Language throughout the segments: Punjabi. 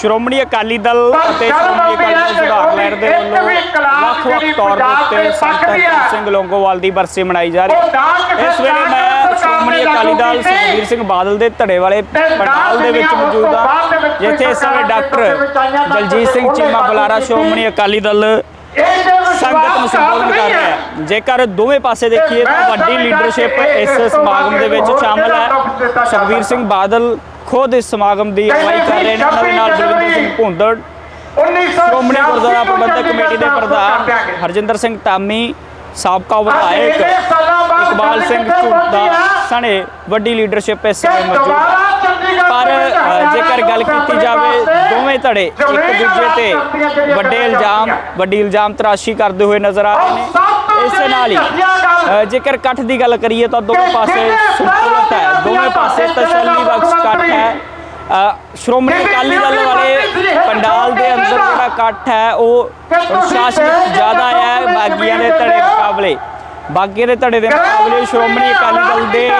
ਸ਼੍ਰੋਮਣੀ ਅਕਾਲੀ ਦਲ ਅਤੇ ਸ਼੍ਰੋਮਣੀ ਅਕਾਲੀ ਦਲ ਸੁਧਾਰ ਲਹਿਰ ਦੇ ਵੱਲੋਂ ਵੱਖ-ਵੱਖ ਤੌਰ ਦੇ ਉੱਤੇ ਸੰਤ ਸਿੰਘ ਲੋਂਗੋਵਾਲ ਦੀ ਬਰਸੀ ਮਨਾਈ ਜਾ ਰਹੀ ਹੈ। ਇਸ ਵੇਲੇ ਮੈਂ ਸ਼੍ਰੋਮਣੀ ਅਕਾਲੀ ਦਲ ਸੁਖਬੀਰ ਸਿੰਘ ਬਾਦਲ ਦੇ ਧੜੇ ਵਾਲੇ ਪੰਡਾਲ ਦੇ ਵਿੱਚ ਮੌਜੂਦ ਹਾਂ ਜਿੱਥੇ ਇਸ ਸਮੇਂ ਡਾਕਟਰ ਦਲਜੀਤ ਸਿੰਘ ਚੀਮਾ ਬੁਲਾਰਾ ਸ਼੍ਰੋਮਣੀ ਅਕਾਲੀ ਦਲ ਸੰਗਤ ਨੂੰ ਸੰਬੋਧਨ ਕਰ ਰਿਹਾ ਹੈ। ਜੇਕਰ ਦੋਵੇਂ ਪਾਸੇ ਦੇਖੀਏ ਤਾਂ ਵੱਡੀ ਲੀਡਰਸ਼ਿਪ ਇਸ ਸਮਾਗਮ ਦੇ ਵਿੱਚ ਸ਼ਾਮਲ ਹੈ। ਸੁਖਬੀਰ ਸਿੰਘ ਬਾਦਲ ਖੁਦ ਇਸ ਸਮਾਗਮ ਦੀ ਅਗਵਾਈ ਕਰ ਰਹੇ ਨੇ। ਉਹਨਾਂ ਦੇ ਨਾਲ ਬਲਵਿੰਦਰ ਸਿੰਘ ਭੁੰਦੜ ਸ਼੍ਰੋਮਣੀ ਗੁਰਦੁਆਰਾ ਪ੍ਰਬੰਧਕ ਕਮੇਟੀ ਦੇ ਪ੍ਰਧਾਨ ਹਰਜਿੰਦਰ ਸਿੰਘ ਧਾਮੀ ਸਾਬਕਾ ਵਿਧਾਇਕ ਇਕਬਾਲ ਸਿੰਘ ਝੁੱਦਾ ਸਣੇ ਵੱਡੀ ਲੀਡਰਸ਼ਿਪ ਇਸ ਸਮੇਂ ਮੌਜੂਦ ਪਰ ਜੇਕਰ ਗੱਲ ਕੀਤੀ ਜਾਵੇ ਦੋਵੇਂ ਧੜੇ ਇੱਕ ਦੂਜੇ ਤੇ ਵੱਡੇ ਇਲਜ਼ਾਮ ਵੱਡੀ ਇਲਜ਼ਾਮ ਤਰਾਸ਼ੀ ਕਰਦੇ ਹੋਏ ਨਜ਼ਰ ਆ ਰਹੇ ਨੇ। ਇਸੇ ਨਾਲ ਹੀ। ਜੇਕਰ ਇਕੱਠ ਦੀ ਗੱਲ ਕਰੀਏ ਤਾਂ ਦੋਵੇਂ ਪਾਸੇ ਸੰਤੁਲਿਤ ਹੈ। ਦੋਵੇਂ ਪਾਸੇ ਤਸੱਲੀ ਬਖਸ਼ ਇਕੱਠ ਹੈ। ਸ਼੍ਰੋਮਣੀ ਅਕਾਲੀ ਦਲ ਵਾਲੇ ਪੰਡਾਲ ਦੇ ਅੰਦਰ ਜਿਹੜਾ ਇਕੱਠ ਹੈ ਉਹ ਪ੍ਰਸ਼ਾਸਨਿਕ ਜ਼ਿਆਦਾ ਹੈ ਬਾਗੀਆਂ ਦੇ ਧੜੇ ਮੁਕਾਬਲੇ। ਬਾਗੀਆਂ ਦੇ ਧੜੇ ਦੇ ਮੁਕਾਬਲੇ ਸ਼੍ਰੋਮਣੀ ਅਕਾਲੀ ਦਲ ਦੇ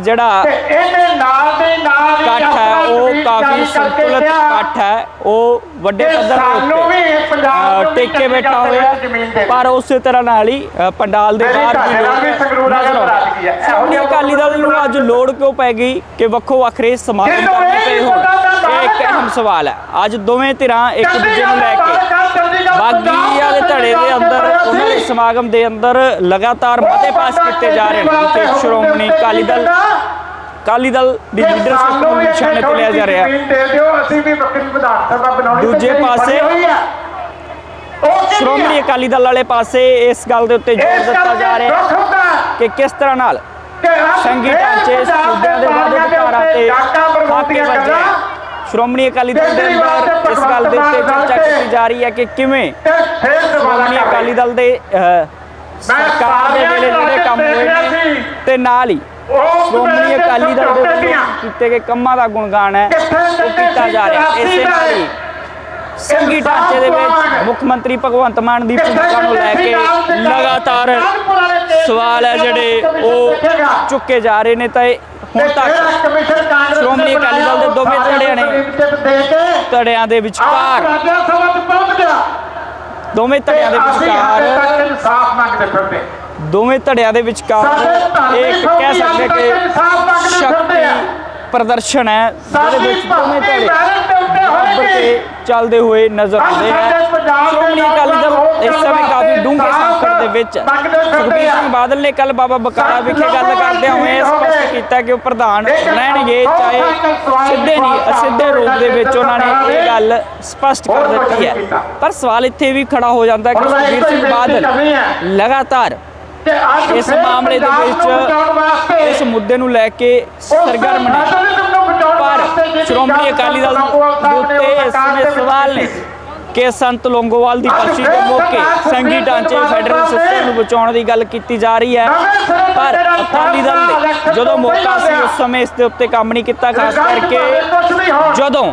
ਜਿਹੜਾ ਇਹਦੇ ਨਾਲ ਦੇ ਨਾਲ ਇਕੱਠ ਹੈ ਉਹ ਕਾਫੀ ਸੰਤੁਲਿਤ ਇਕੱਠ ਹੈ ਉਹ ਵੱਡੇ ਪੱਧਰ ਅ, ਟੇਕੇ ਬੈਠਾ ਜ਼ਮੀਨ ਹੋਇਆ। ਪਰ ਉਸੇ ਤਰ੍ਹਾਂ ਨਾਲ ਹੀ ਪੰਡਾਲ ਦੇ ਬਾਹਰ ਵੀ ਲੋਕ ਨਜ਼ਰ ਆਉਂਦੇ ਕੀ ਅਕਾਲੀ ਦਲ ਨੂੰ ਅੱਜ ਲੋੜ ਕਿਉਂ ਪੈ ਗਈ ਕਿ ਵੱਖੋ ਵੱਖਰੇ ਸਮਾਗਮ ਕਰਨੇ ਪਏ ਹੋਣ? ਇੱਕ ਅਹਿਮ ਸਵਾਲ ਹੈ। ਅੱਜ ਦੋਵੇਂ ਧਿਰਾਂ ਇੱਕ ਦੂਜੇ ਨੂੰ ਲੈ ਕੇ ਬਾਗੀਆਂ ਦੇ ਧੜੇ ਦੇ ਅੰਦਰ ਉਹਨਾਂ ਦੇ ਸਮਾਗਮ ਦੇ ਅੰਦਰ ਲਗਾਤਾਰ ਮਤੇ ਪਾਸ ਕੀਤੇ ਜਾ ਰਹੇ ਨੇ। ਜਿੱਥੇ ਸ਼੍ਰੋਮਣੀ ਅਕਾਲੀ ਦਲ ਅਕਾਲੀ ਦਲ ਦੀ ਲੀਡਰਸ਼ਿਪ ਨੂੰ ਨਿਸ਼ਾਨੇ ਤੇ ਲਿਆ ਜਾ ਰਿਹਾ। ਹੈ ਦੂਜੇ ਤੇ ਪਾਸੇ ਸ਼੍ਰੋਮਣੀ? ਅਕਾਲੀ ਦਲ ਵਾਲੇ ਪਾਸੇ ਇਸ ਗੱਲ ਦੇ ਉੱਤੇ ਜ਼ੋਰ ਦਿੱਤਾ ਜਾ ਰਿਹਾ ਹੈ ਕਿ ਕਿਸ ਤਰ੍ਹਾਂ ਨਾਲ ਕਿ ਅੱਜ ਸੰਗੀ ਇਹ ਢਾਂਚੇ ਪੰਜਾਬ ਸੂਬਿਆਂ ਦੇ ਵਾਅਦੇ ਉੱਤੇ ਤੇ ਡਾਕਾ ਕਰਨਾ ਸ਼੍ਰੋਮਣੀ ਅਕਾਲੀ ਦਲ ਦੇ ਅੰਦਰ ਇਸ ਗੱਲ ਦੇ ਉੱਤੇ ਚਰਚਾ ਕੀਤੀ ਜਾ ਰਹੀ ਹੈ ਕਿ ਕਿਵੇਂ ਸ਼੍ਰੋਮਣੀ ਅਕਾਲੀ ਦਲ ਦੇ ਸਰਕਾਰ ਦੇ ਵੇਲੇ ਜਿਹੜੇ ਕੰਮ ਹੋਏ ਨੇ ਤੇ ਨਾਲ ਹੀ ਸ਼੍ਰੋਮਣੀ ਅਕਾਲੀ ਦਲ ਦੇ ਵੱਲੋਂ ਕੀਤੇ ਗਏ ਕੰਮਾਂ ਦਾ ਗੁਣਗਾਨ ਹੈ ਉਹ ਕੀਤਾ ਜਾ ਰਿਹਾ ਹੈ। ਇਸੇ ਨਾਲ ਹੀ ਸੰਗੀ ਢਾਂਚੇ ਦੇ ਵਿੱਚ ਮੁੱਖ ਮੰਤਰੀ ਭਗਵੰਤ ਮਾਨ ਦੀ ਭੂਮਿਕਾ ਨੂੰ ਲੈ ਕੇ ਲਗਾਤਾਰ ਸਵਾਲ ਹੈ ਜਿਹੜੇ ਉਹ ਚੁੱਕੇ ਜਾ ਰਹੇ ਨੇ। ਤਾਂ ਹੁਣ ਤੱਕ ਸ਼੍ਰੋਮਣੀ ਅਕਾਲੀ ਦਲ ਦੇ ਦੋਵੇਂ ਧੜਿਆਂ ਨੇ। ਧੜਿਆਂ ਦੇ ਵਿਚਕਾਰ। ਦੋਵੇਂ ਧੜਿਆਂ ਦੇ ਵਿਚਕਾਰ। ਇਨਸਾਫ ਮੰਗਦੇ ਫਿਰਦੇ। ਦੋਵੇਂ ਧੜਿਆਂ ਦੇ ਵਿਚਕਾਰ ਇੱਕ ਕਹਿ ਸਕਦੇ ਕਿ ਸ਼ਕਤੀ ਪ੍ਰਦਰਸ਼ਨ ਹੈ ਜਿਹਦੇ ਵਿੱਚ ਦੋਵੇਂ ਧੜੇ। ਬਰਾਬਰ ਤੇ ਚੱਲਦੇ ਹੋਏ ਨਜ਼ਰ ਆਉਂਦੇ ਹੈ। ਸ਼੍ਰੋਮਣੀ ਅਕਾਲੀ ਦਲ ਇਸ ਸਮੇਂ ਕਾਫੀ ਡੂੰਘੇ ਸੰਕਟ ਦੇ ਵਿੱਚ ਸੁਖਬੀਰ ਸਿੰਘ ਬਾਦਲ ਨੇ ਕੱਲ ਬਾਬਾ ਬਕਾਲਾ ਵਿਖੇ ਗੱਲ ਕਰਦਿਆਂ ਹੋਏ ਸਪਸ਼ਟ ਕੀਤਾ ਕਿ ਉਹ ਪ੍ਰਧਾਨ ਰਹਿਣਗੇ ਚਾਹੇ ਸਿੱਧੇ ਨਹੀਂ ਅਸਿੱਧੇ ਰੂਪ ਦੇ ਵਿੱਚ ਉਹਨਾਂ ਨੇ ਇਹ ਗੱਲ ਸਪਸ਼ਟ ਕਰ ਦਿੱਤੀ ਹੈ। ਪਰ ਸਵਾਲ ਇੱਥੇ ਵੀ ਖੜਾ ਹੋ ਜਾਂਦਾ ਹੈ ਕਿ ਸੁਖਬੀਰ ਸਿੰਘ ਬਾਦਲ ਲਗਾਤਾਰ ਇਸ ਮਾਮਲੇ ਦੇ ਵਿੱਚ ਇਸ ਮੁੱਦੇ ਨੂੰ ਲੈ ਕੇ ਸਰਗਰਮ ਨੇ। ਪਰ ਸ਼੍ਰੋਮਣੀ ਅਕਾਲੀ ਦਲ ਇਸ ਸਵਾਲ ਨੇ ਕਿ ਸੰਤ ਲੋਂਗੋਵਾਲ ਦੀ ਪਰਚੀ ਦੇ ਮੌਕੇ ਸੰਗੀ ਢਾਂਚੇ ਫੈਡਰਲ ਸਿਸਟਮ ਨੂੰ ਬਚਾਉਣ ਦੀ ਗੱਲ ਕੀਤੀ ਜਾ ਰਹੀ ਹੈ। ਪਰ ਅਕਾਲੀ ਦਲ ਨੇ ਜਦੋਂ ਮੌਕਾ ਸੀ ਉਸ ਸਮੇਂ ਇਸ ਦੇ ਉੱਤੇ ਕੰਮ ਨਹੀਂ ਕੀਤਾ ਖਾਸ ਕਰਕੇ ਜਦੋਂ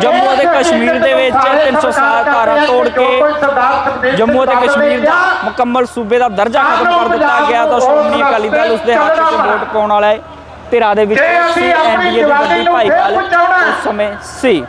ਜੰਮੂ ਅਤੇ ਕਸ਼ਮੀਰ ਦੇ ਵਿੱਚ 307 ਧਾਰਾ ਤੋੜ ਕੇ ਜੰਮੂ ਅਤੇ ਕਸ਼ਮੀਰ ਦਾ ਮੁਕੰਮਲ ਸੂਬੇ ਦਾ ਦਰਜਾ ਖਤਮ ਕਰ ਦਿੱਤਾ ਗਿਆ ਤਾਂ ਸ਼੍ਰੋਮਣੀ ਅਕਾਲੀ ਦਲ ਉਸ ਦੇ ਹੱਕ 'ਚ ਵੋਟ ਪਾਉਣ ਵਾਲਾ ਹੈ। ਧਿਰਾਂ ਦੇ ਵਿੱਚ ਸੀ ਐਨਡੀਏ ਦੀ ਵੱਡੀ ਭਾਈਵਾਲ ਉਸ ਸਮੇਂ ਸੀ।